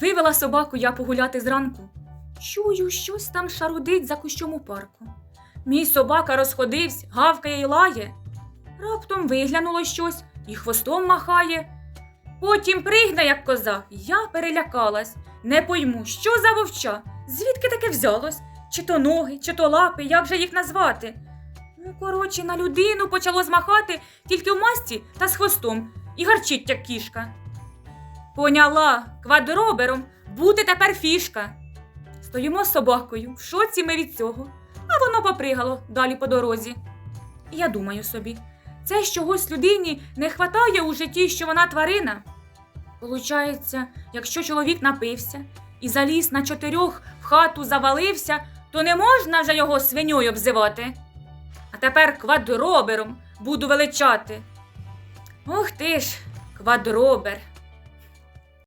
Вивела собаку я погуляти зранку. Чую, щось там шарудить за кущом у парку. Мій собака розходився, гавкає й лає. Раптом виглянуло щось і хвостом махає. Потім пригне, як коза. Я перелякалась. Не пойму, що за вовча, звідки таке взялось? Чи то ноги, чи то лапи, як же їх назвати? Ну, коротше, на людину почало змахати тільки в масті та з хвостом і гарчить, як кішка. Поняла, квадробером бути тепер фішка. Стоїмо з собакою, в шоці ми від цього, а воно попригало далі по дорозі. І я думаю собі, це чогось людині не хватає у житті, що вона тварина. Получається, якщо чоловік напився і заліз на чотирьох в хату завалився, то не можна вже його свиньою обзивати. А тепер квадробером буду величати. Ох ти ж, квадробер.